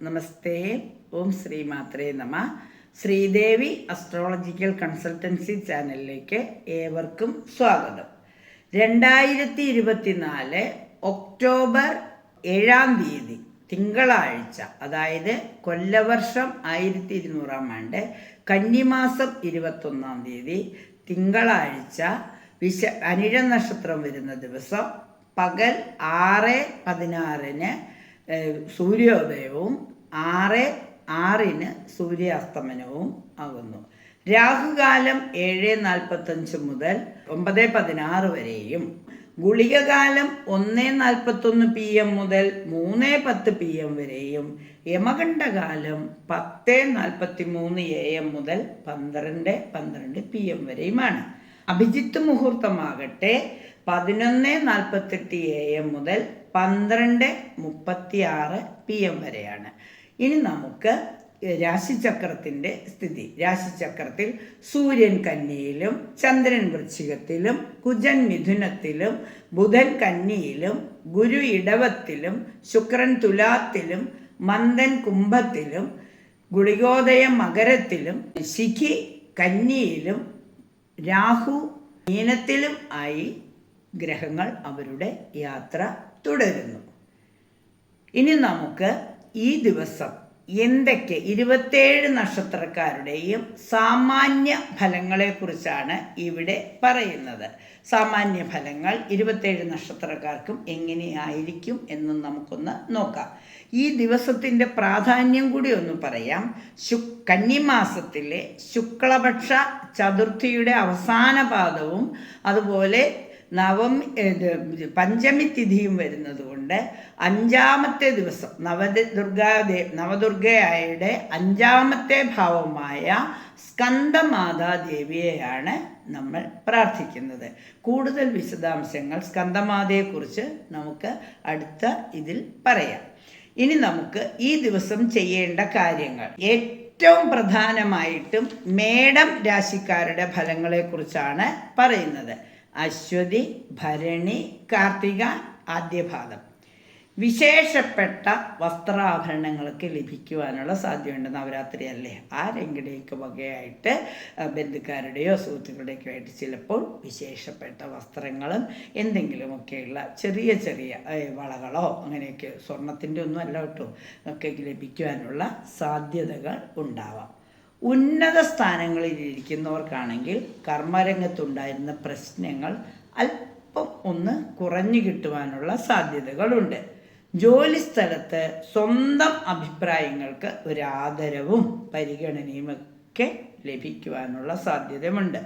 നമസ്തേ. ഓം ശ്രീ മാത്രേ നമ. Sridevi astrological consultancy ചാനലിലേക്ക് ഏവർക്കും സ്വാഗതം. രണ്ടായിരത്തി ഇരുപത്തിനാല് ഒക്ടോബർ ഏഴാം തീയതി തിങ്കളാഴ്ച അതായത് കൊല്ലവർഷം ആയിരത്തി ഇരുന്നൂറാം ആണ്ട് കന്നിമാസം ഇരുപത്തൊന്നാം തീയതി തിങ്കളാഴ്ച വിശ അനിഴ നക്ഷത്രം വരുന്ന ദിവസം പകൽ ആറ് പതിനാറിന് സൂര്യോദയവും ആറ് ആറിന് സൂര്യാസ്തമനവും ആകുന്നു. രാഹുകാലം ഏഴ് നാൽപ്പത്തഞ്ച് മുതൽ ഒമ്പത് പതിനാറ് വരെയും ഗുളികകാലം ഒന്ന് നാൽപ്പത്തൊന്ന് പി എം മുതൽ മൂന്ന് പത്ത് പി എം വരെയും യമകണ്ഠകാലം പത്ത് നാൽപ്പത്തി മൂന്ന് എ എം മുതൽ പന്ത്രണ്ട് പന്ത്രണ്ട് പി എം വരെയുമാണ്. അഭിജിത്ത് മുഹൂർത്തമാകട്ടെ പതിനൊന്ന് നാൽപ്പത്തെട്ട് എ എം മുതൽ പന്ത്രണ്ട് മുപ്പത്തി ആറ് പി എം വരെയാണ്. ഇനി നമുക്ക് രാശിചക്രത്തിന്റെ സ്ഥിതി. രാശിചക്രത്തിൽ സൂര്യൻ കന്നിയിലും ചന്ദ്രൻ വൃശ്ചികത്തിലും കുജൻ മിഥുനത്തിലും ബുധൻ കന്നിയിലും ഗുരു ഇടവത്തിലും ശുക്രൻ തുലാത്തിലും മന്ദൻ കുംഭത്തിലും ഗുളികോദയം മകരത്തിലും ശിഖി കന്നിയിലും രാഹു മീനത്തിലും ആയി ഗ്രഹങ്ങൾ അവരുടെ യാത്ര തുടരുന്നു. ഇനി നമുക്ക് ഈ ദിവസം എന്തൊക്കെ ഇരുപത്തേഴ് നക്ഷത്രക്കാരുടെയും സാമാന്യ ഫലങ്ങളെക്കുറിച്ചാണ് ഇവിടെ പറയുന്നത്. സാമാന്യ ഫലങ്ങൾ ഇരുപത്തേഴ് നക്ഷത്രക്കാർക്കും എങ്ങനെയായിരിക്കും എന്നും നമുക്കൊന്ന് നോക്കാം. ഈ ദിവസത്തിന്റെ പ്രാധാന്യം കൂടി ഒന്ന് പറയാം. ശു കന്നിമാസത്തിലെ ശുക്ലപക്ഷ ചതുർത്ഥിയുടെ അവസാന പാദവും അതുപോലെ നവമി പഞ്ചമി തിഥിയും വരുന്നതുകൊണ്ട് അഞ്ചാമത്തെ ദിവസം നവദ ദുർഗാദേ നവദുർഗയായുടെ അഞ്ചാമത്തെ ഭാവമായ സ്കന്ദമാതാദേവിയെയാണ് നമ്മൾ പ്രാർത്ഥിക്കുന്നത്. കൂടുതൽ വിശദാംശങ്ങൾ സ്കന്ദമാതയെക്കുറിച്ച് നമുക്ക് അടുത്ത ഇതിൽ പറയാം. ഇനി നമുക്ക് ഈ ദിവസം ചെയ്യേണ്ട കാര്യങ്ങൾ. ഏറ്റവും പ്രധാനമായിട്ടും മേടം രാശിക്കാരുടെ ഫലങ്ങളെക്കുറിച്ചാണ് പറയുന്നത്. അശ്വതി ഭരണി കാർത്തിക ആദ്യഭാഗം. വിശേഷപ്പെട്ട വസ്ത്രാഭരണങ്ങൾക്ക് ലഭിക്കുവാനുള്ള സാധ്യതയുണ്ട്. നവരാത്രി അല്ലേ? ആരെങ്കിലേക്ക് വകയായിട്ട് ബന്ധുക്കാരുടെയോ സുഹൃത്തുക്കളുടെയൊക്കെ ആയിട്ട് ചിലപ്പോൾ വിശേഷപ്പെട്ട വസ്ത്രങ്ങളും എന്തെങ്കിലുമൊക്കെയുള്ള ചെറിയ ചെറിയ വളകളോ അങ്ങനെയൊക്കെ സ്വർണത്തിന്റെ ഒന്നും അല്ല കേട്ടോ ഒക്കെ ലഭിക്കുവാനുള്ള സാധ്യതകൾ ഉണ്ടാവാം. ഉന്നത സ്ഥാനങ്ങളിൽ ഇരിക്കുന്നവർക്കാണെങ്കിൽ കർമ്മരംഗത്തുണ്ടായിരുന്ന പ്രശ്നങ്ങൾ അല്പം ഒന്ന് കുറഞ്ഞു കിട്ടുവാനുള്ള സാധ്യതകളുണ്ട്. ജോലിസ്ഥലത്ത് സ്വന്തം അഭിപ്രായങ്ങൾക്ക് ഒരു ആദരവും പരിഗണനയും ഒക്കെ ലഭിക്കുവാനുള്ള സാധ്യതയുണ്ട്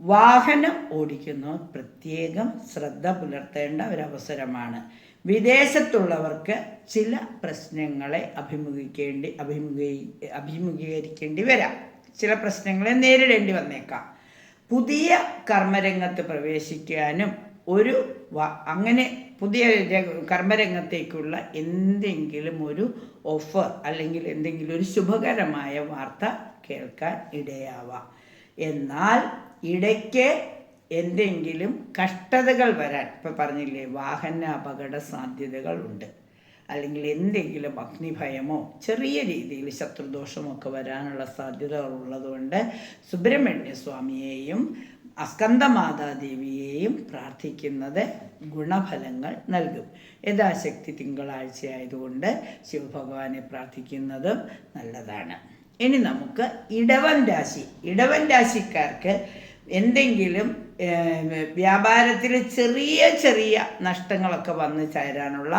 വാഹനം ഓടിക്കുന്നവർ പ്രത്യേകം ശ്രദ്ധ പുലർത്തേണ്ട ഒരവസരമാണ്. വിദേശത്തുള്ളവർക്ക് ചില പ്രശ്നങ്ങളെ അഭിമുഖിക്കേണ്ടി അഭിമുഖീ അഭിമുഖീകരിക്കേണ്ടി വരാം. ചില പ്രശ്നങ്ങളെ നേരിടേണ്ടി വന്നേക്കാം. പുതിയ കർമ്മരംഗത്ത് പ്രവേശിക്കാനും ഒരു അങ്ങനെ പുതിയ കർമ്മരംഗത്തേക്കുള്ള എന്തെങ്കിലും ഒരു ഓഫർ അല്ലെങ്കിൽ എന്തെങ്കിലും ഒരു ശുഭകരമായ വാർത്ത കേൾക്കാൻ ഇടയാവാം. എന്നാൽ ഇടയ്ക്ക് എന്തെങ്കിലും കഷ്ടതകൾ വരാൻ ഇപ്പോൾ പറഞ്ഞില്ലേ വാഹന അപകട സാധ്യതകൾ ഉണ്ട്. അല്ലെങ്കിൽ എന്തെങ്കിലും അഗ്നിഭയമോ ചെറിയ രീതിയിൽ ശത്രുദോഷമോ ഒക്കെ വരാനുള്ള സാധ്യതകൾ ഉള്ളതുകൊണ്ട് സുബ്രഹ്മണ്യ സ്വാമിയെയും അസ്കന്ദമാതാദേവിയെയും പ്രാർത്ഥിക്കുന്നത് ഗുണഫലങ്ങൾ നൽകും. യഥാശക്തി തിങ്കളാഴ്ച ആയതുകൊണ്ട് ശിവഭഗവാനെ പ്രാർത്ഥിക്കുന്നതും നല്ലതാണ്. ഇനി നമുക്ക് ഇടവൻ രാശി. ഇടവൻ രാശിക്കാർക്ക് എന്തെങ്കിലും വ്യാപാരത്തിൽ ചെറിയ ചെറിയ നഷ്ടങ്ങളൊക്കെ വന്ന് ചേരാനുള്ള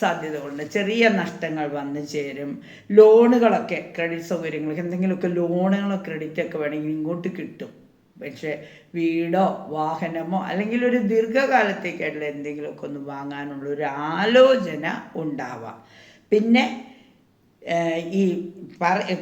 സാധ്യതകളുണ്ട്. ചെറിയ നഷ്ടങ്ങൾ വന്ന് ചേരും. ലോണുകളൊക്കെ ക്രെഡിറ്റ് സൗകര്യങ്ങളൊക്കെ എന്തെങ്കിലുമൊക്കെ ലോണുകളോ ക്രെഡിറ്റൊക്കെ വേണമെങ്കിൽ ഇങ്ങോട്ട് കിട്ടും. പക്ഷേ വീടോ വാഹനമോ അല്ലെങ്കിൽ ഒരു ദീർഘകാലത്തേക്കായിട്ടുള്ള എന്തെങ്കിലുമൊക്കെ ഒന്ന് വാങ്ങാനുള്ള ഒരു ആലോചന ഉണ്ടാവാം. പിന്നെ ഈ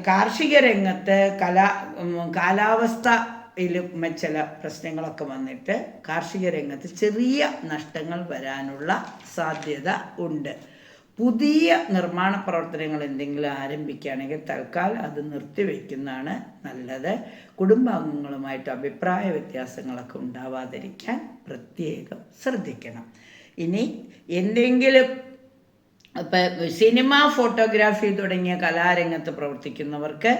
കാർഷിക രംഗത്ത് കലാ ഉം, കാലാവസ്ഥയിലും ചില പ്രശ്നങ്ങളൊക്കെ വന്നിട്ട് കാർഷിക രംഗത്ത് ചെറിയ നഷ്ടങ്ങൾ വരാനുള്ള സാധ്യത ഉണ്ട്. പുതിയ നിർമ്മാണ പ്രവർത്തനങ്ങൾ എന്തെങ്കിലും ആരംഭിക്കുകയാണെങ്കിൽ തൽക്കാലം അത് നിർത്തിവെക്കുന്നതാണ് നല്ലത്. കുടുംബാംഗങ്ങളുമായിട്ട് അഭിപ്രായ വ്യത്യാസങ്ങളൊക്കെ ഉണ്ടാവാതിരിക്കാൻ പ്രത്യേകം ശ്രദ്ധിക്കണം. ഇനി എന്തെങ്കിലും അപ്പം സിനിമ ഫോട്ടോഗ്രാഫി തുടങ്ങിയ കലാരംഗത്ത് പ്രവർത്തിക്കുന്നവർക്ക്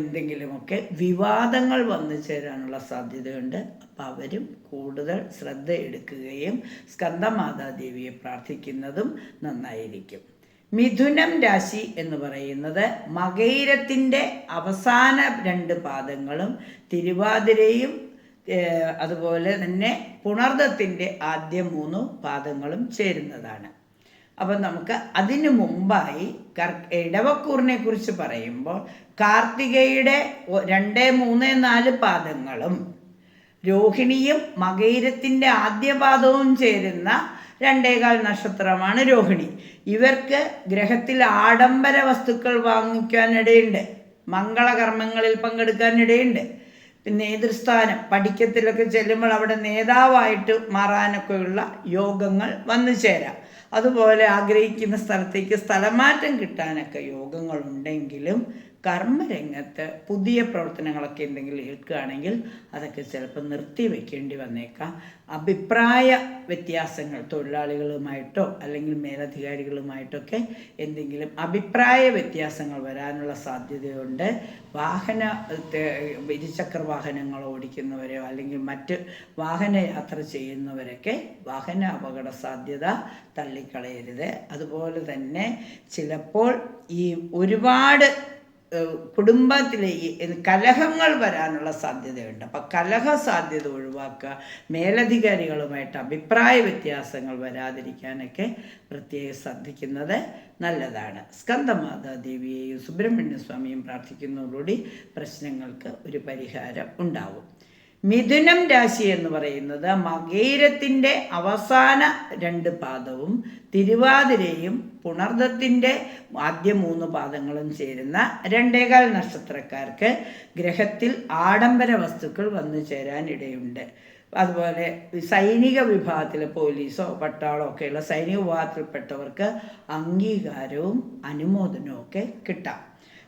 എന്തെങ്കിലുമൊക്കെ വിവാദങ്ങൾ വന്നു ചേരാനുള്ള സാധ്യതയുണ്ട്. അപ്പം അവരും കൂടുതൽ ശ്രദ്ധ എടുക്കുകയും സ്കന്ദമാതാദേവിയെ പ്രാർത്ഥിക്കുന്നതും നന്നായിരിക്കും. മിഥുനം രാശി എന്ന് പറയുന്നത് മകൈരത്തിന്റെ അവസാന രണ്ട് പാദങ്ങളും തിരുവാതിരയും അതുപോലെ തന്നെ പുണർദത്തിന്റെ ആദ്യ മൂന്ന് പാദങ്ങളും ചേരുന്നതാണ്. അപ്പം നമുക്ക് അതിനു മുമ്പായി കർ ഇടവക്കൂറിനെ കുറിച്ച് പറയുമ്പോൾ കാർത്തികയുടെ രണ്ട് മൂന്ന് നാല് പാദങ്ങളും രോഹിണിയും മകൈരത്തിന്റെ ആദ്യ പാദവും ചേരുന്ന രണ്ടേകാൽ നക്ഷത്രമാണ് രോഹിണി. ഇവർക്ക് ഗ്രഹത്തിൽ ആഡംബര വസ്തുക്കൾ വാങ്ങിക്കാനിടയുണ്ട്. മംഗളകർമ്മങ്ങളിൽ പങ്കെടുക്കാനിടയുണ്ട്. നേതൃസ്ഥാനം പഠിക്കത്തിലൊക്കെ ചെല്ലുമ്പോൾ അവിടെ നേതാവായിട്ട് മാറാനൊക്കെയുള്ള യോഗങ്ങൾ വന്നു ചേരാം. അതുപോലെ ആഗ്രഹിക്കുന്ന സ്ഥലത്തേക്ക് സ്ഥലമാറ്റം കിട്ടാനൊക്കെ യോഗങ്ങളുണ്ടെങ്കിലും കർമ്മരംഗത്ത് പുതിയ പ്രവർത്തനങ്ങളൊക്കെ എന്തെങ്കിലും ഏൽക്കുകയാണെങ്കിൽ അതൊക്കെ ചിലപ്പോൾ നിർത്തി വെക്കേണ്ടി വന്നേക്കാം. അഭിപ്രായ വ്യത്യാസങ്ങൾ തൊഴിലാളികളുമായിട്ടോ അല്ലെങ്കിൽ മേലധികാരികളുമായിട്ടൊക്കെ എന്തെങ്കിലും അഭിപ്രായ വ്യത്യാസങ്ങൾ വരാനുള്ള സാധ്യതയുണ്ട്. വാഹന ഇരുചക്ര വാഹനങ്ങൾ ഓടിക്കുന്നവരെയോ അല്ലെങ്കിൽ മറ്റ് വാഹന യാത്ര ചെയ്യുന്നവരൊക്കെ വാഹന അപകട സാധ്യത തള്ളിക്കളയരുത്. അതുപോലെ തന്നെ ചിലപ്പോൾ ഈ ഒരുപാട് കുടുംബത്തിലെ ഈ കലഹങ്ങൾ വരാനുള്ള സാധ്യതയുണ്ട്. അപ്പം കലഹ സാധ്യത ഒഴിവാക്കുക മേലധികാരികളുമായിട്ട് അഭിപ്രായ വ്യത്യാസങ്ങൾ വരാതിരിക്കാനൊക്കെ പ്രത്യേകം ശ്രദ്ധിക്കുന്നത് നല്ലതാണ്. സ്കന്ദമാതാ ദേവിയെയും സുബ്രഹ്മണ്യ സ്വാമിയും പ്രാർത്ഥിക്കുന്നതോടുകൂടി പ്രശ്നങ്ങൾക്ക് ഒരു പരിഹാരം ഉണ്ടാവും. മിഥുനം രാശി എന്ന് പറയുന്നത് മകീരത്തിന്റെ അവസാന രണ്ട് പാദവും തിരുവാതിരയും പുണർദത്തിന്റെ ആദ്യ മൂന്ന് പാദങ്ങളും ചേരുന്ന രണ്ടേകാൽ നക്ഷത്രക്കാർക്ക് ഗ്രഹത്തിൽ ആഡംബര വസ്തുക്കൾ വന്നു ചേരാൻ ഇടയുണ്ട് അതുപോലെ സൈനിക വിഭാഗത്തിൽ പോലീസോ പട്ടാളോ ഒക്കെയുള്ള സൈനിക വിഭാഗത്തിൽപ്പെട്ടവർക്ക് അംഗീകാരവും അനുമോദനവും ഒക്കെ കിട്ടാം.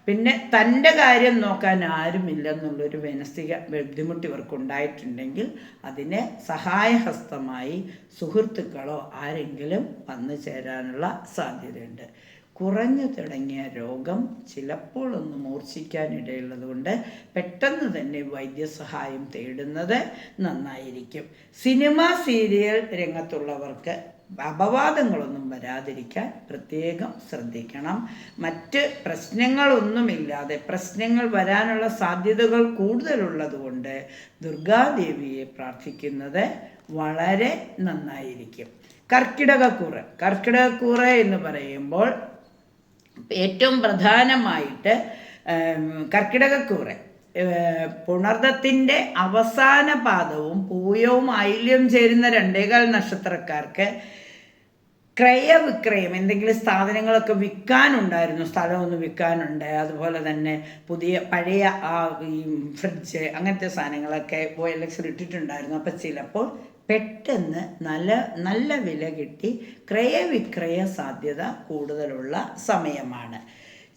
പിന്നെ തന്റെ കാര്യം നോക്കാൻ ആരുമില്ലെന്നുള്ളൊരു മാനസിക ബുദ്ധിമുട്ട് ഇവർക്കുണ്ടായിട്ടുണ്ടെങ്കിൽ അതിനെ സഹായഹസ്തമായി സുഹൃത്തുക്കളോ ആരെങ്കിലും വന്നു ചേരാനുള്ള സാധ്യതയുണ്ട്. കുറഞ്ഞു തുടങ്ങിയ രോഗം ചിലപ്പോൾ ഒന്ന് മൂർച്ഛിക്കാനിടയുള്ളത് കൊണ്ട് പെട്ടെന്ന് തന്നെ വൈദ്യസഹായം തേടുന്നത് നന്നായിരിക്കും. സിനിമ സീരിയൽ രംഗത്തുള്ളവർക്ക് അപവാദങ്ങളൊന്നും വരാതിരിക്കാൻ പ്രത്യേകം ശ്രദ്ധിക്കണം. മറ്റ് പ്രശ്നങ്ങളൊന്നുമില്ലാതെ പ്രശ്നങ്ങൾ വരാനുള്ള സാധ്യതകൾ കൂടുതലുള്ളതുകൊണ്ട് ദുർഗാദേവിയെ പ്രാർത്ഥിക്കുന്നത് വളരെ നന്നായിരിക്കും. കർക്കിടകക്കൂറ്. കർക്കിടകക്കൂറ് എന്ന് പറയുമ്പോൾ ഏറ്റവും പ്രധാനമായിട്ട് കർക്കിടകക്കൂറ്. പുണർദത്തിന്റെ അവസാന പാദവും പൂയവും ഐല്യവും ചേരുന്ന രണ്ടേകാൽ നക്ഷത്രക്കാർക്ക് ക്രയവിക്രയം എന്തെങ്കിലും സ്ഥാപനങ്ങളൊക്കെ വിൽക്കാനുണ്ടായിരുന്നു സ്ഥലമൊന്ന് വിൽക്കാനുണ്ട്. അതുപോലെ തന്നെ പുതിയ പഴയ ആ ഈ ഫ്രിഡ്ജ് അങ്ങനത്തെ സാധനങ്ങളൊക്കെ എക്സിൽ ഇട്ടിട്ടുണ്ടായിരുന്നു. അപ്പം ചിലപ്പോൾ പെട്ടെന്ന് നല്ല നല്ല വില കിട്ടി ക്രയവിക്രയ സാധ്യത കൂടുതലുള്ള സമയമാണ്.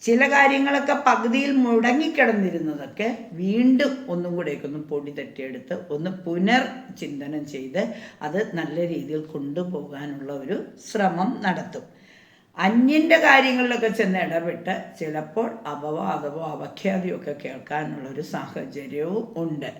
ചില കാര്യങ്ങളൊക്കെ പകുതിയിൽ മുടങ്ങിക്കിടന്നിരുന്നതൊക്കെ വീണ്ടും ഒന്നും കൂടെയൊക്കെ ഒന്ന് പൊടി തട്ടിയെടുത്ത് ഒന്ന് പുനർ ചിന്തനം ചെയ്ത് അത് നല്ല രീതിയിൽ കൊണ്ടുപോകാനുള്ള ഒരു ശ്രമം നടത്തും. അന്യന്റെ കാര്യങ്ങളിലൊക്കെ ചെന്ന് ഇടപെട്ട് ചിലപ്പോൾ അപവാദമോ അപഖ്യാതിയോ ഒക്കെ കേൾക്കാനുള്ള ഒരു സാഹചര്യവും ഉണ്ട്.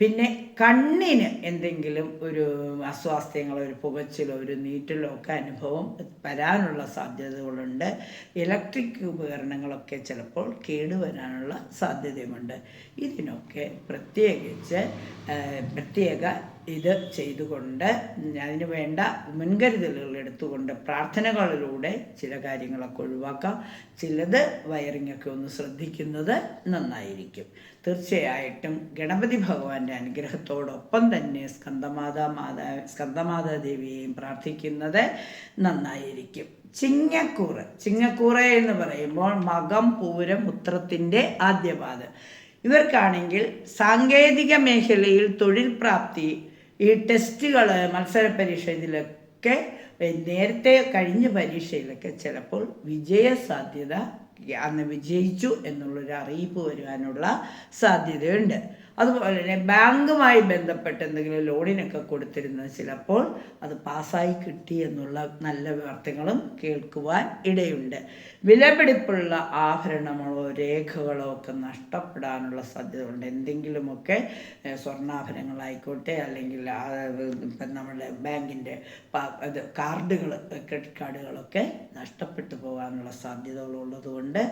പിന്നെ കണ്ണിന് എന്തെങ്കിലും ഒരു അസ്വാസ്ഥ്യങ്ങളോ ഒരു പുകച്ചിലോ ഒരു നീറ്റലോ ഒക്കെ അനുഭവം വരാനുള്ള സാധ്യതകളുണ്ട്. ഇലക്ട്രിക് ഉപകരണങ്ങളൊക്കെ ചിലപ്പോൾ കേടുവരാനുള്ള സാധ്യതയുമുണ്ട്. ഇതിനൊക്കെ പ്രത്യേകിച്ച് പ്രത്യേക ഇത് ചെയ്തുകൊണ്ട് അതിന് വേണ്ട മുൻകരുതലുകൾ എടുത്തുകൊണ്ട് പ്രാർത്ഥനകളിലൂടെ ചില കാര്യങ്ങളൊക്കെ ഒഴിവാക്കാം. ചിലത് വയറിംഗ് ഒക്കെ ഒന്ന് ശ്രദ്ധിക്കുന്നത് നന്നായിരിക്കും. തീർച്ചയായിട്ടും ഗണപതി ഭഗവാന്റെ അനുഗ്രഹത്തോടൊപ്പം തന്നെ സ്കന്ദമാതാ മാതാ സ്കന്ദമാതാ ദേവിയെയും പ്രാർത്ഥിക്കുന്നത് നന്നായിരിക്കും. ചിങ്ങക്കൂറ് ചിങ്ങക്കൂറ എന്ന് പറയുമ്പോൾ മകം പൂരം ഉത്രത്തിന്റെ ആദ്യപാദം. ഇവർക്കാണെങ്കിൽ സാങ്കേതിക മേഖലയിൽ തൊഴിൽ പ്രാപ്തി ഈ ടെസ്റ്റുകൾ മത്സര പരീക്ഷ ഇതിലൊക്കെ നേരത്തെ കഴിഞ്ഞ പരീക്ഷയിലൊക്കെ ചിലപ്പോൾ വിജയ സാധ്യത അന്ന് വിജയിച്ചു എന്നുള്ളൊരു അറിയിപ്പ് വരുവാനുള്ള സാധ്യതയുണ്ട്. അതുപോലെ തന്നെ ബാങ്കുമായി ബന്ധപ്പെട്ട് എന്തെങ്കിലും ലോണിനൊക്കെ കൊടുത്തിരുന്നത് ചിലപ്പോൾ അത് പാസ്സായി കിട്ടി എന്നുള്ള നല്ല വാർത്തകളും കേൾക്കുവാൻ ഇടയുണ്ട്. വിലപിടിപ്പുള്ള ആഭരണങ്ങളോ രേഖകളോ ഒക്കെ നഷ്ടപ്പെടാനുള്ള സാധ്യതയുണ്ട്. എന്തെങ്കിലുമൊക്കെ സ്വർണാഭരണങ്ങളായിക്കോട്ടെ അല്ലെങ്കിൽ ഇപ്പം നമ്മുടെ ബാങ്കിന്റെ ഇത് കാർഡുകൾ ക്രെഡിറ്റ് കാർഡുകളൊക്കെ നഷ്ടപ്പെട്ടു പോകാനുള്ള സാധ്യതകളുള്ളത് കൊണ്ട്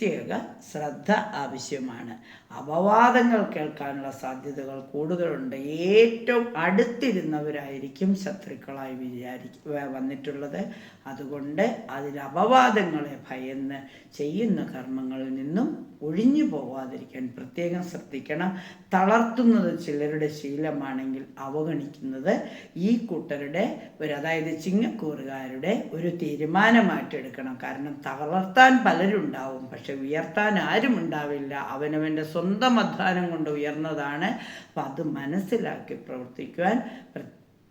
പ്രത്യേക ശ്രദ്ധ ആവശ്യമാണ്. അപവാദങ്ങൾ കേൾക്കാനുള്ള സാധ്യതകൾ കൂടുതലുണ്ട്. ഏറ്റവും അടുത്തിരുന്നവരായിരിക്കും ശത്രുക്കളായി വിചാരി വന്നിട്ടുള്ളത്. അതുകൊണ്ട് അതിൽ അപവാദങ്ങളെ ഭയന്ന് ചെയ്യുന്ന കർമ്മങ്ങളിൽ നിന്നും ഒഴിഞ്ഞു പോവാതിരിക്കാൻ പ്രത്യേകം ശ്രദ്ധിക്കണം. തളർത്തുന്നത് ചിലരുടെ ശീലമാണെങ്കിൽ അവഗണിക്കുന്നത് ഈ കൂട്ടരുടെ ഒരു അതായത് ചിങ്ങക്കൂറുകാരുടെ ഒരു തീരുമാനമായിട്ട് എടുക്കണം. കാരണം തളർത്താൻ പലരുണ്ടാവും പക്ഷെ ഉയർത്താൻ ആരും ഉണ്ടാവില്ല. അവനവന്റെ സ്വന്തം അധ്വാനം കൊണ്ട് ഉയർന്നതാണ്. അപ്പം അത് മനസ്സിലാക്കി പ്രവർത്തിക്കുവാൻ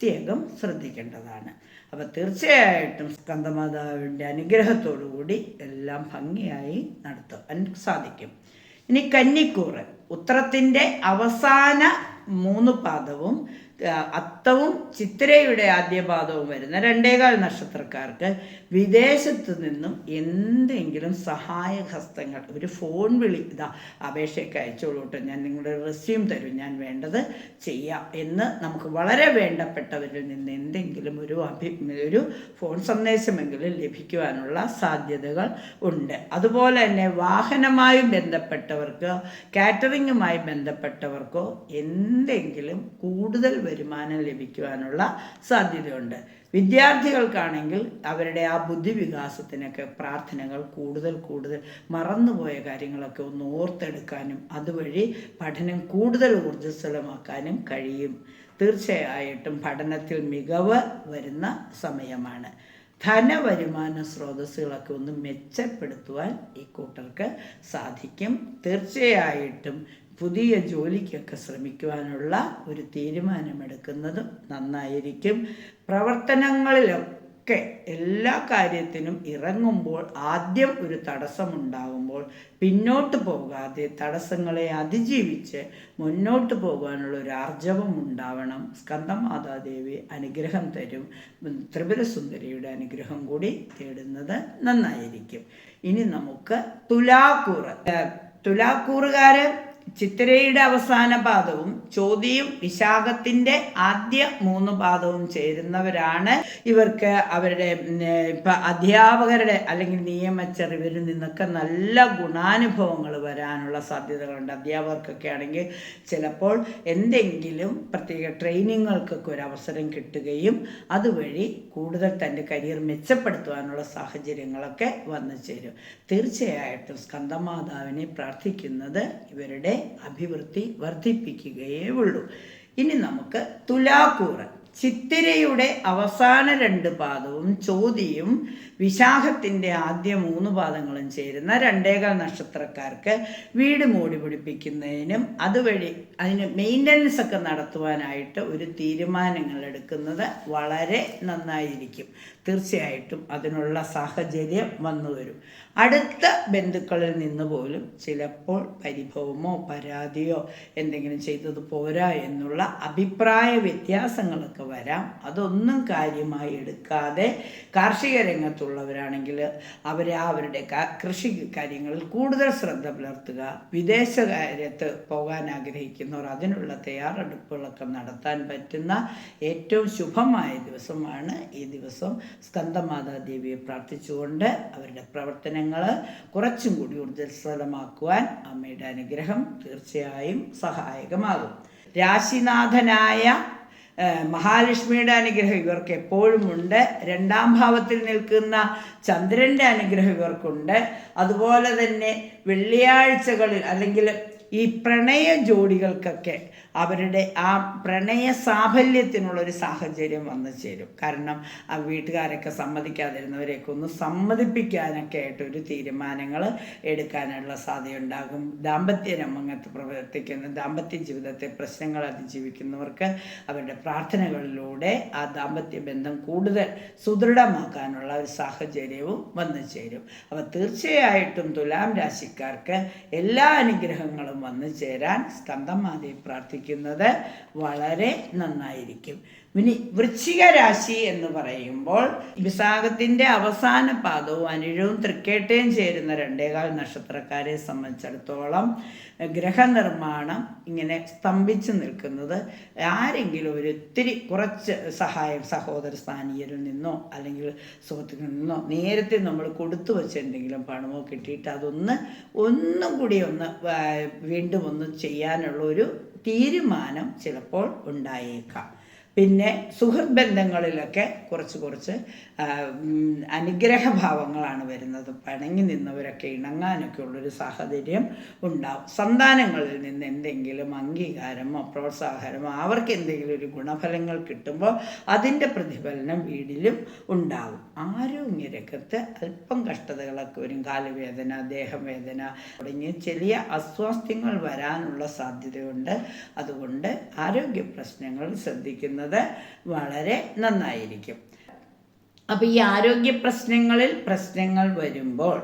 പ്രത്യേകം ശ്രദ്ധിക്കേണ്ടതാണ്. അപ്പോൾ തീർച്ചയായിട്ടും സ്കന്ധമാതാവിന്റെ അനുഗ്രഹത്തോടു കൂടി എല്ലാം ഭംഗിയായി നടത്താൻ സാധിക്കും. ഇനി കന്നിക്കൂറ് ഉത്രത്തിന്റെ അവസാന മൂന്ന് പാദവും അത്തവും ചിത്രയുടെ ആദ്യ പാദവും വരുന്ന രണ്ടേകാൽ നക്ഷത്രക്കാർക്ക് വിദേശത്ത് നിന്നും എന്തെങ്കിലും സഹായ ഹസ്തങ്ങൾ ഒരു ഫോൺ വിളി ഇതാ അപേക്ഷയൊക്കെ അയച്ചോളൂ കേട്ടോ ഞാൻ നിങ്ങളുടെ റെസ്യൂം തരും. ഞാൻ വേണ്ടത് ചെയ്യാം എന്ന് നമുക്ക് വളരെ വേണ്ടപ്പെട്ടവരിൽ നിന്ന് എന്തെങ്കിലും ഒരു അഭി ഒരു ഫോൺ സന്ദേശമെങ്കിലും ലഭിക്കുവാനുള്ള സാധ്യതകൾ ഉണ്ട്. അതുപോലെ തന്നെ വാഹനമായി ബന്ധപ്പെട്ടവർക്ക് കാറ്ററിങ്ങുമായി ബന്ധപ്പെട്ടവർക്കോ എന്തെങ്കിലും കൂടുതൽ വരുമാനം ലഭിക്കുവാനുള്ള സാധ്യതയുണ്ട്. വിദ്യാർത്ഥികൾക്കാണെങ്കിൽ അവരുടെ ആ ബുദ്ധി വികാസത്തിനൊക്കെ പ്രാർത്ഥനകൾ കൂടുതൽ കൂടുതൽ മറന്നുപോയ കാര്യങ്ങളൊക്കെ ഒന്ന് ഓർത്തെടുക്കാനും അതുവഴി പഠനം കൂടുതൽ ഊർജസ്വലമാക്കാനും കഴിയും. തീർച്ചയായിട്ടും പഠനത്തിൽ മികവ് വരുന്ന സമയമാണ്. ധനവരുമാന സ്രോതസ്സുകളൊക്കെ ഒന്ന് മെച്ചപ്പെടുത്തുവാൻ ഈ കൂട്ടർക്ക് സാധിക്കും. തീർച്ചയായിട്ടും പുതിയ ജോലിക്കൊക്കെ ശ്രമിക്കുവാനുള്ള ഒരു തീരുമാനമെടുക്കുന്നതും നന്നായിരിക്കും. പ്രവർത്തനങ്ങളിലൊക്കെ എല്ലാ കാര്യത്തിനും ഇറങ്ങുമ്പോൾ ആദ്യം ഒരു തടസ്സമുണ്ടാകുമ്പോൾ പിന്നോട്ട് പോകാതെ തടസ്സങ്ങളെ അതിജീവിച്ച് മുന്നോട്ട് പോകാനുള്ള ഒരു ആർജവം ഉണ്ടാവണം. സ്കന്ദമാതാദേവി അനുഗ്രഹം തരും. ത്രിപുരസുന്ദരിയുടെ അനുഗ്രഹം കൂടി തേടുന്നത് നന്നായിരിക്കും. ഇനി നമുക്ക് തുലാക്കൂറ്. ഏഹ് തുലാക്കൂറുകാര് ചിത്തിരയുടെ അവസാന പാദവും ചോതിയും വിശാഖത്തിന്റെ ആദ്യ മൂന്ന് പാദവും ചേരുന്നവരാണ്. ഇവർക്ക് അവരുടെ അധ്യാപകരുടെ അല്ലെങ്കിൽ നിയമച്ചറിവിൽ നിന്നൊക്കെ നല്ല ഗുണാനുഭവങ്ങൾ വരാനുള്ള സാധ്യതകളുണ്ട്. അധ്യാപകർക്കൊക്കെ ആണെങ്കിൽ ചിലപ്പോൾ എന്തെങ്കിലും പ്രത്യേക ട്രെയിനിങ്ങുകൾക്കൊക്കെ ഒരു അവസരം കിട്ടുകയും അതുവഴി കൂടുതൽ തന്റെ കരിയർ മെച്ചപ്പെടുത്തുവാനുള്ള സാഹചര്യങ്ങളൊക്കെ വന്നു ചേരും. തീർച്ചയായിട്ടും സ്കന്ദമാതാവിനെ പ്രാർത്ഥിക്കുന്നത് ഇവരുടെ അഭിവൃദ്ധി വർദ്ധിപ്പിക്കുകയേ ഉള്ളൂ. ഇനി നമുക്ക് തുലാക്കൂറ്. ചിത്തിരയുടെ അവസാന രണ്ട് പാദവും ചോതിയും വിശാഖത്തിന്റെ ആദ്യ മൂന്ന് പാദങ്ങളും ചേരുന്ന രണ്ടേകാൽ നക്ഷത്രക്കാർക്ക് വീട് മൂടി പിടിപ്പിക്കുന്നതിനും അതുവഴി അതിന് മെയിന്റനൻസ് ഒക്കെ നടത്തുവാനായിട്ട് ഒരു തീരുമാനങ്ങൾ എടുക്കുന്നത് വളരെ നന്നായിരിക്കും. തീർച്ചയായിട്ടും അതിനുള്ള സാഹചര്യം വന്നു വരും. അടുത്ത ബന്ധുക്കളിൽ നിന്ന് പോലും ചിലപ്പോൾ പരിഭവമോ പരാതിയോ എന്തെങ്കിലും ചെയ്തത് പോരാ എന്നുള്ള അഭിപ്രായ വ്യത്യാസങ്ങളൊക്കെ വരാം. അതൊന്നും കാര്യമായി എടുക്കാതെ കാർഷിക രംഗത്തുള്ളവരാണെങ്കിൽ അവരെ അവരുടെ കൃഷി കാര്യങ്ങളിൽ കൂടുതൽ ശ്രദ്ധ പുലർത്തുക. വിദേശ കാര്യത്ത് പോകാൻ ആഗ്രഹിക്കുന്നവർ അതിനുള്ള തയ്യാറെടുപ്പുകളൊക്കെ നടത്താൻ പറ്റുന്ന ഏറ്റവും ശുഭമായ ദിവസമാണ് ഈ ദിവസം. സ്കന്ദമാതാ ദേവിയെ പ്രാർത്ഥിച്ചുകൊണ്ട് അവരുടെ പ്രവർത്തനങ്ങൾ കുറച്ചും കൂടി ഊർജസ്വലമാക്കുവാൻ അമ്മയുടെ അനുഗ്രഹം തീർച്ചയായും സഹായകമാകും. രാശിനാഥനായ മഹാലക്ഷ്മിയുടെ അനുഗ്രഹം ഇവർക്ക് എപ്പോഴും ഉണ്ട്. രണ്ടാം ഭാവത്തിൽ നിൽക്കുന്ന ചന്ദ്രന്റെ അനുഗ്രഹം ഇവർക്കുണ്ട്. അതുപോലെ തന്നെ വെള്ളിയാഴ്ചകളിൽ അല്ലെങ്കിൽ ഈ പ്രണയ ജോഡികൾക്കൊക്കെ അവരുടെ ആ പ്രണയ സാഫല്യത്തിനുള്ളൊരു സാഹചര്യം വന്നു ചേരും. കാരണം ആ വീട്ടുകാരൊക്കെ സമ്മതിക്കാതിരുന്നവരെയൊക്കെ ഒന്ന് സമ്മതിപ്പിക്കാനൊക്കെ ആയിട്ട് ഒരു തീരുമാനങ്ങൾ എടുക്കാനുള്ള സാധ്യതയുണ്ടാകും. ദാമ്പത്യ രംഗത്ത് പ്രവർത്തിക്കുന്ന ദാമ്പത്യ ജീവിതത്തെ പ്രശ്നങ്ങൾ അതിജീവിക്കുന്നവർക്ക് അവരുടെ പ്രാർത്ഥനകളിലൂടെ ആ ദാമ്പത്യ ബന്ധം കൂടുതൽ സുദൃഢമാക്കാനുള്ള ഒരു സാഹചര്യവും വന്നു ചേരും. അപ്പോൾ തീർച്ചയായിട്ടും തുലാം രാശിക്കാർക്ക് എല്ലാ അനുഗ്രഹങ്ങളും വന്നു ചേരാൻ സ്കന്ദമാതി പ്രാർത്ഥിക്കുന്നത് വളരെ നന്നായിരിക്കും. ഇനി വൃശ്ചിക രാശി എന്ന് പറയുമ്പോൾ വിശാഖത്തിന്റെ അവസാന പാദവും അനിഴവും തൃക്കേട്ടയും ചേരുന്ന രണ്ടേകാൽ നക്ഷത്രക്കാരെ സംബന്ധിച്ചിടത്തോളം ഗ്രഹനിർമ്മാണം ഇങ്ങനെ സ്തംഭിച്ചു നിൽക്കുന്നത് ആരെങ്കിലും ഒരു ഒത്തിരി കുറച്ച് സഹായം സഹോദര സ്ഥാനീയരിൽ നിന്നോ അല്ലെങ്കിൽ സുഹൃത്തുക്കളിൽ നിന്നോ നേരത്തെ നമ്മൾ കൊടുത്തു വെച്ച എന്തെങ്കിലും പണമോ കിട്ടിയിട്ട് അതൊന്ന് ഒന്നും കൂടി ഒന്ന് വീണ്ടും ഒന്ന് ചെയ്യാനുള്ള ഒരു തീരുമാനം ചിലപ്പോൾ ഉണ്ടായേക്കാം. പിന്നെ സുഹൃത്ത് ബന്ധങ്ങളിലൊക്കെ കുറച്ച് കുറച്ച് അനുഗ്രഹഭാവങ്ങളാണ് വരുന്നത്. പണങ്ങി നിന്നവരൊക്കെ ഇണങ്ങാനൊക്കെ ഉള്ളൊരു സാഹചര്യം ഉണ്ടാവും. സന്താനങ്ങളിൽ നിന്ന് എന്തെങ്കിലും അംഗീകാരമോ പ്രോത്സാഹനമോ അവർക്ക് എന്തെങ്കിലും ഒരു ഗുണഫലങ്ങൾ കിട്ടുമ്പോൾ അതിന്റെ പ്രതിഫലനം വീടിലും ഉണ്ടാവും. ആരോഗ്യ രംഗത്ത് അല്പം കഷ്ടതകളൊക്കെ വരും. കാലുവേദന ദേഹവേദന തുടങ്ങിയ ചെറിയ അസ്വാസ്ഥ്യങ്ങൾ വരാനുള്ള സാധ്യതയുണ്ട്. അതുകൊണ്ട് ആരോഗ്യ പ്രശ്നങ്ങൾ ശ്രദ്ധിക്കുന്നത് വളരെ നന്നായിരിക്കും. അപ്പോൾ ഈ ആരോഗ്യ പ്രശ്നങ്ങളിൽ പ്രശ്നങ്ങൾ വരുമ്പോൾ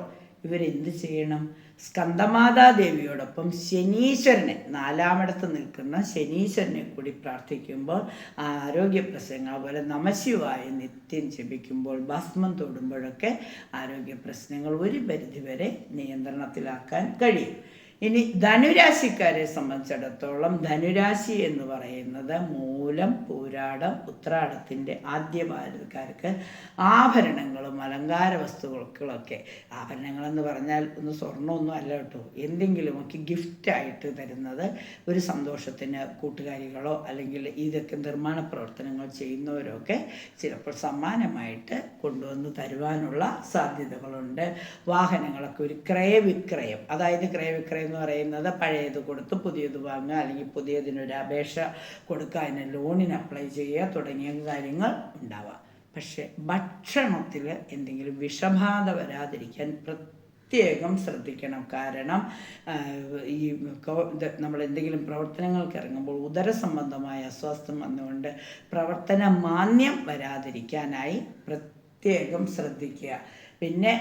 ഇവരെന്ത് ചെയ്യണം? സ്കന്ദമാതാദേവിയോടൊപ്പം ശനീശ്വരനെ നാലാമിടത്ത് നിൽക്കുന്ന ശനീശ്വരനെ കൂടി പ്രാർത്ഥിക്കുമ്പോൾ ആ ആരോഗ്യ പ്രശ്നങ്ങൾ അതുപോലെ നമശിവായി നിത്യം ജപിക്കുമ്പോൾ ഭസ്മം തൊടുമ്പോഴൊക്കെ ആരോഗ്യ പ്രശ്നങ്ങൾ ഒരു പരിധിവരെ നിയന്ത്രണത്തിലാക്കാൻ കഴിയും. ഇനി ധനുരാശിക്കാരെ സംബന്ധിച്ചിടത്തോളം ധനുരാശി എന്ന് പറയുന്നത് മൂലം പൂരാടം ഉത്രാടത്തിന്റെ ആദ്യ ബാലക്കാർക്ക് ആഭരണങ്ങളും അലങ്കാര വസ്തുക്കളൊക്കെ. ആഭരണങ്ങളെന്ന് പറഞ്ഞാൽ ഒന്ന് സ്വർണമൊന്നും അല്ല കേട്ടോ. എന്തെങ്കിലുമൊക്കെ ഗിഫ്റ്റായിട്ട് തരുന്നത് ഒരു സന്തോഷത്തിന് കൂട്ടുകാരികളോ അല്ലെങ്കിൽ ഇതൊക്കെ നിർമ്മാണ പ്രവർത്തനങ്ങൾ ചെയ്യുന്നവരോ ഒക്കെ ചിലപ്പോൾ സമ്മാനമായിട്ട് കൊണ്ടുവന്ന് തരുവാനുള്ള സാധ്യതകളുണ്ട്. വാഹനങ്ങളൊക്കെ ഒരു ക്രയവിക്രയം അതായത് ക്രയവിക്രയം എന്ന് പറയുന്നത് പഴയത് കൊടുത്ത് പുതിയത് വാങ്ങുക അല്ലെങ്കിൽ പുതിയതിനൊരു അപേക്ഷ കൊടുക്കുക അതിന് ലോണിന് അപ്ലൈ ചെയ്യുക തുടങ്ങിയ കാര്യങ്ങൾ ഉണ്ടാവാം പക്ഷേ ഭക്ഷണത്തിൽ എന്തെങ്കിലും വിഷബാധ വരാതിരിക്കാൻ പ്രത്യേകം ശ്രദ്ധിക്കണം. കാരണം ഈ നമ്മൾ എന്തെങ്കിലും പ്രവർത്തനങ്ങൾക്ക് ഇറങ്ങുമ്പോൾ ഉദര സംബന്ധമായ വന്നുകൊണ്ട് പ്രവർത്തന മാന്യം വരാതിരിക്കാനായി പ്രത്യേകം ശ്രദ്ധിക്കുക. പിന്നെ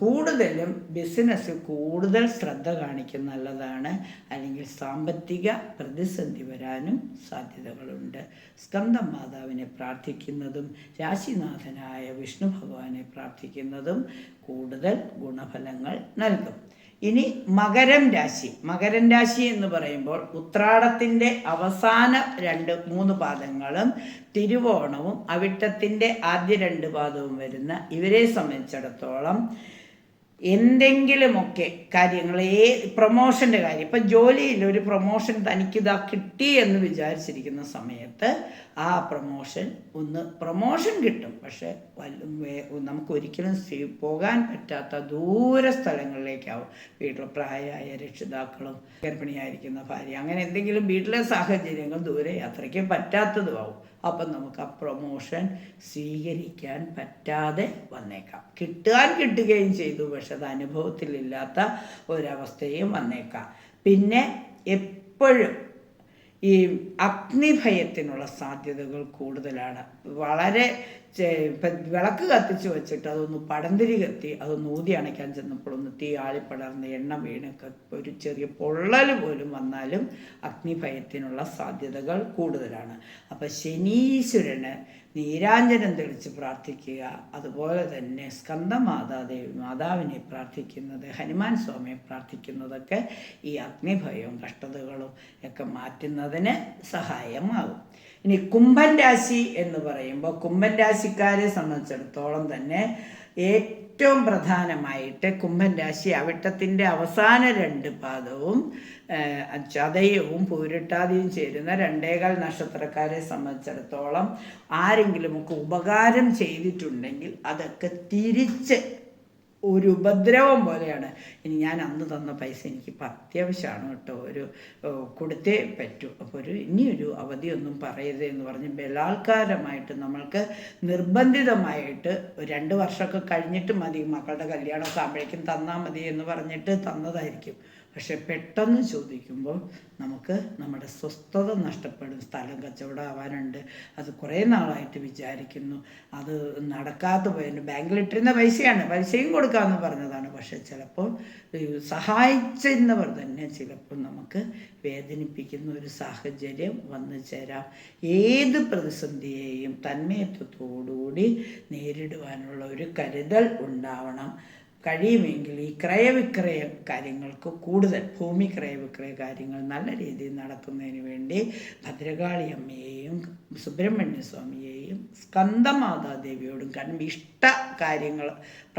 കൂടുതലും ബിസിനസ് കൂടുതൽ ശ്രദ്ധ കാണിക്കുന്ന നല്ലതാണ്. അല്ലെങ്കിൽ സാമ്പത്തിക പ്രതിസന്ധി വരാനും സാധ്യതകളുണ്ട്. സ്കന്ദം മാതാവിനെ പ്രാർത്ഥിക്കുന്നതും രാശിനാഥനായ വിഷ്ണു ഭഗവാനെ പ്രാർത്ഥിക്കുന്നതും കൂടുതൽ ഗുണഫലങ്ങൾ നൽകും. ഇനി മകരം രാശി. മകരം രാശി എന്ന് പറയുമ്പോൾ ഉത്രാടത്തിന്റെ അവസാന രണ്ട് മൂന്ന് പാദങ്ങളും തിരുവോണവും അവിട്ടത്തിന്റെ ആദ്യ രണ്ട് പാദവും വരുന്ന ഇവരെ സംബന്ധിച്ചിടത്തോളം എന്തെങ്കിലുമൊക്കെ കാര്യങ്ങൾ ഏ പ്രൊമോഷന്റെ കാര്യം. ഇപ്പം ജോലിയിൽ ഒരു പ്രൊമോഷൻ തനിക്കിതാ കിട്ടി എന്ന് വിചാരിച്ചിരിക്കുന്ന സമയത്ത് ആ പ്രൊമോഷൻ ഒന്ന് പ്രൊമോഷൻ കിട്ടും. പക്ഷേ നമുക്ക് ഒരിക്കലും പോകാൻ പറ്റാത്ത ദൂര സ്ഥലങ്ങളിലേക്കാവും. വീട്ടിൽ പ്രായമായ രക്ഷിതാക്കളും ഗർഭിണിയായിരിക്കുന്ന ഭാര്യ അങ്ങനെ എന്തെങ്കിലും വീട്ടിലെ സാഹചര്യങ്ങൾ ദൂരെ യാത്രയ്ക്ക് പറ്റാത്തതുമാവും. അപ്പം നമുക്ക് ആ പ്രൊമോഷൻ സ്വീകരിക്കാൻ പറ്റാതെ വന്നേക്കാം. കിട്ടാൻ കിട്ടുകയും ചെയ്തു പക്ഷെ അത് അനുഭവത്തിലില്ലാത്ത ഒരവസ്ഥയും വന്നേക്കാം. പിന്നെ എപ്പോഴും ഈ അഗ്നിഭയത്തിനുള്ള സാധ്യതകൾ കൂടുതലാണ്. വളരെ വിളക്ക് കത്തിച്ച് വെച്ചിട്ട് അതൊന്ന് പടന്തിരി കത്തി അതൊന്ന് ഊതി അണയ്ക്കാൻ ചെന്നപ്പോഴൊന്ന് തീ ആളിപ്പടർന്ന് എണ്ണ വീണൊക്കെ ഒരു ചെറിയ പൊള്ളൽ പോലും വന്നാലും അഗ്നിഭയത്തിനുള്ള സാധ്യതകൾ കൂടുതലാണ്. അപ്പം ശനീശ്വരന് നീരാഞ്ജനം തെളിച്ച് പ്രാർത്ഥിക്കുക അതുപോലെ തന്നെ സ്കന്ദമാതാദേവി മാതാവിനെ പ്രാർത്ഥിക്കുന്നത് ഹനുമാൻ സ്വാമിയെ പ്രാർത്ഥിക്കുന്നതൊക്കെ ഈ അഗ്നിഭയവും കഷ്ടതകളും ഒക്കെ മാറ്റുന്നതിന് സഹായമാകും. ഇനി കുംഭൻ രാശി എന്ന് പറയുമ്പോൾ കുംഭൻ രാശിക്കാരെ സംബന്ധിച്ചിടത്തോളം തന്നെ ഏറ്റവും പ്രധാനമായിട്ട് കുംഭൻ രാശി അവിട്ടത്തിന്റെ അവസാന രണ്ട് പാദവും ചതയവും പൂരിട്ടാതിയും ചേരുന്ന രണ്ടേകാൽ നക്ഷത്രക്കാരെ സംബന്ധിച്ചിടത്തോളം ആരെങ്കിലുമൊക്കെ ഉപകാരം ചെയ്തിട്ടുണ്ടെങ്കിൽ അതൊക്കെ തിരിച്ച് ഒരു ഉപദ്രവം പോലെയാണ്. ഇനി ഞാൻ അന്ന് തന്ന പൈസ എനിക്കിപ്പോൾ അത്യാവശ്യമാണ് കേട്ടോ. ഒരു കൊടുത്തേ പറ്റൂ. അപ്പോൾ ഒരു ഇനിയൊരു അവധിയൊന്നും പറയരുത് എന്ന് പറഞ്ഞ് ബലാത്കാരമായിട്ട് നമ്മൾക്ക് നിർബന്ധിതമായിട്ട് രണ്ട് വർഷമൊക്കെ കഴിഞ്ഞിട്ട് മതി മക്കളുടെ കല്യാണമൊക്കെ ആകുമ്പോഴേക്കും തന്നാൽ മതി എന്ന് പറഞ്ഞിട്ട് തന്നതായിരിക്കും. പക്ഷെ പെട്ടെന്ന് ചോദിക്കുമ്പോൾ നമുക്ക് നമ്മുടെ സ്വസ്ഥത നഷ്ടപ്പെടും. സ്ഥലം കച്ചവടം ആവാനുണ്ട് അത് കുറേ നാളായിട്ട് വിചാരിക്കുന്നു. അത് നടക്കാതെ പോയതിന് ബാങ്കിലിട്ടിരുന്ന പൈസയാണ്. പൈസയും കൊടുക്കാമെന്ന് പറഞ്ഞതാണ്. പക്ഷെ ചിലപ്പോൾ സഹായിച്ചെന്നവർ തന്നെ ചിലപ്പോൾ നമുക്ക് വേദനിപ്പിക്കുന്ന ഒരു സാഹചര്യം വന്നു ചേരാം. ഏത് പ്രതിസന്ധിയെയും തന്മയത്വത്തോടുകൂടി നേരിടുവാനുള്ള ഒരു കരുതൽ ഉണ്ടാവണം. കഴിയുമെങ്കിൽ ഈ ക്രയവിക്രയ കാര്യങ്ങൾക്ക് കൂടുതൽ ഭൂമി ക്രയവിക്രയ കാര്യങ്ങൾ നല്ല രീതിയിൽ നടത്തുന്നതിന് വേണ്ടി ഭദ്രകാളി അമ്മയെയും സുബ്രഹ്മണ്യ സ്വാമിയെയും സ്കന്ദമാതാദേവിയോടും കാരണം ഇഷ്ട കാര്യങ്ങൾ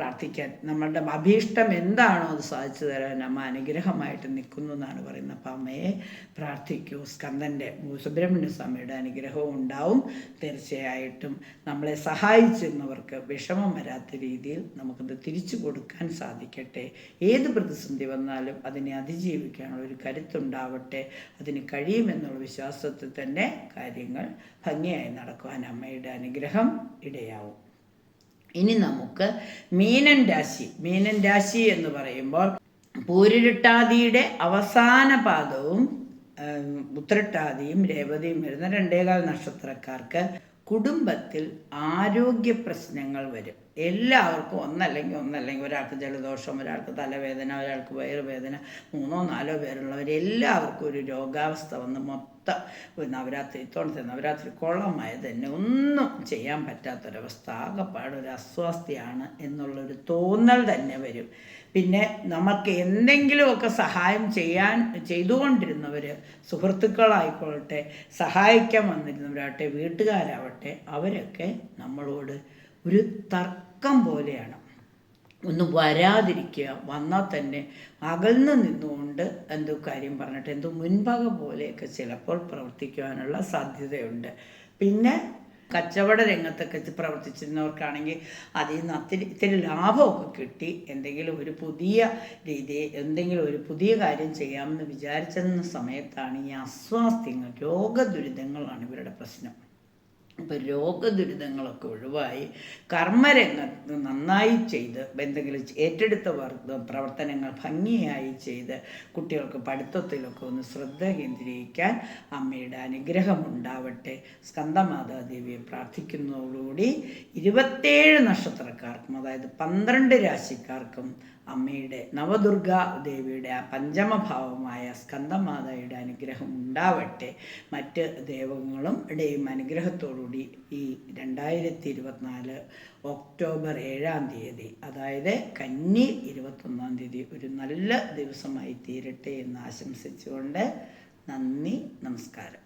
പ്രാർത്ഥിക്കാൻ. നമ്മളുടെ അഭീഷ്ടം എന്താണോ അത് സാധിച്ചു തരാൻ അമ്മ അനുഗ്രഹമായിട്ട് നിൽക്കുന്നു എന്നാണ് പറയുന്നത്. അപ്പം അമ്മയെ പ്രാർത്ഥിക്കൂ. സ്കന്ദന്റെ സുബ്രഹ്മണ്യ സ്വാമിയുടെ അനുഗ്രഹവും ഉണ്ടാവും. തീർച്ചയായിട്ടും നമ്മളെ സഹായിച്ചിരുന്നവർക്ക് വിഷമം വരാത്ത രീതിയിൽ നമുക്കത് തിരിച്ചു കൊടുക്കാൻ സാധിക്കട്ടെ. ഏത് പ്രതിസന്ധി വന്നാലും അതിനെ അതിജീവിക്കാനുള്ള ഒരു കരുത്തുണ്ടാവട്ടെ. അതിന് കഴിയുമെന്നുള്ള വിശ്വാസത്തിൽ തന്നെ കാര്യങ്ങൾ ഭംഗിയായി നടക്കുവാൻ അമ്മയുടെ അനുഗ്രഹം ഇടയാവും. ഇനി നമുക്ക് മീനൻ രാശി. മീനൻ രാശി എന്ന് പറയുമ്പോൾ പൂരിരുട്ടാതിയുടെ അവസാന പാദവും ഉത്രട്ടാതിയും രേവതിയും വരുന്ന രണ്ടേകാൽ നക്ഷത്രക്കാർക്ക് കുടുംബത്തിൽ ആരോഗ്യ പ്രശ്നങ്ങൾ വരും. എല്ലാവർക്കും ഒന്നല്ലെങ്കിൽ ഒന്നല്ലെങ്കിൽ ഒരാൾക്ക് ജലദോഷം ഒരാൾക്ക് തലവേദന ഒരാൾക്ക് വയറുവേദന മൂന്നോ നാലോ പേരുള്ളവർ എല്ലാവർക്കും ഒരു രോഗാവസ്ഥ വന്ന് മൊത്തം നവരാത്രി ഇത്തവണത്തെ നവരാത്രി കുളമായ തന്നെ ഒന്നും ചെയ്യാൻ പറ്റാത്തൊരവസ്ഥ. ആകെപ്പാടൊരു അസ്വാസ്ഥയാണ് എന്നുള്ളൊരു തോന്നൽ തന്നെ വരും. പിന്നെ നമുക്ക് എന്തെങ്കിലുമൊക്കെ സഹായം ചെയ്യാൻ ചെയ്തുകൊണ്ടിരുന്നവർ സുഹൃത്തുക്കളായിക്കോട്ടെ സഹായിക്കാൻ വന്നിരുന്നവരാകട്ടെ വീട്ടുകാരാവട്ടെ അവരൊക്കെ നമ്മളോട് ഒരു തർക്കം പോലെയാണ്. ഒന്ന് വരാതിരിക്കുക വന്നാൽ തന്നെ അകന്ന് നിന്നുകൊണ്ട് എന്തോ കാര്യം പറഞ്ഞിട്ട് എന്തോ മുൻപക പോലെയൊക്കെ ചിലപ്പോൾ പ്രവർത്തിക്കുവാനുള്ള സാധ്യതയുണ്ട്. പിന്നെ കച്ചവട രംഗത്തൊക്കെ പ്രവർത്തിച്ചിരുന്നവർക്കാണെങ്കിൽ അതിൽ നിന്ന് അത്തിരി ഇത്തിരി ലാഭമൊക്കെ കിട്ടി. എന്തെങ്കിലും ഒരു പുതിയ രീതി എന്തെങ്കിലും ഒരു പുതിയ കാര്യം ചെയ്യാമെന്ന് വിചാരിച്ചിരുന്ന സമയത്താണ് ഈ അസ്വാസ്ഥ്യങ്ങൾ രോഗദുരിതങ്ങളാണ് ഇവരുടെ പ്രശ്നം. അപ്പോൾ രോഗദുരിതങ്ങളൊക്കെ ഒഴിവായി കർമ്മരംഗത്ത് നന്നായി ചെയ്ത് എന്തെങ്കിലും ഏറ്റെടുത്ത പ്രവർത്തനങ്ങൾ ഭംഗിയായി ചെയ്ത് കുട്ടികൾക്ക് പഠിത്തത്തിലൊക്കെ ഒന്ന് ശ്രദ്ധ കേന്ദ്രീകരിക്കാൻ അമ്മയുടെ അനുഗ്രഹം ഉണ്ടാവട്ടെ സ്കന്ദമാതാദേവിയെ പ്രാർത്ഥിക്കുന്നതോടുകൂടി ഇരുപത്തേഴ് നക്ഷത്രക്കാർക്കും അതായത് പന്ത്രണ്ട് രാശിക്കാർക്കും അമ്മയുടെ നവദുർഗ ദേവിയുടെ പഞ്ചമഭാവമായ സ്കന്ദമാതയുടെ അനുഗ്രഹം ഉണ്ടാവട്ടെ. മറ്റ് ദേവങ്ങളും ഇടയും അനുഗ്രഹത്തോടുകൂടി ഈ രണ്ടായിരത്തി ഇരുപത്തിനാല് ഒക്ടോബർ ഏഴാം തീയതി അതായത് കന്നി ഇരുപത്തൊന്നാം തീയതി ഒരു നല്ല ദിവസമായി തീരട്ടെ എന്ന് ആശംസിച്ചുകൊണ്ട് നന്ദി നമസ്കാരം.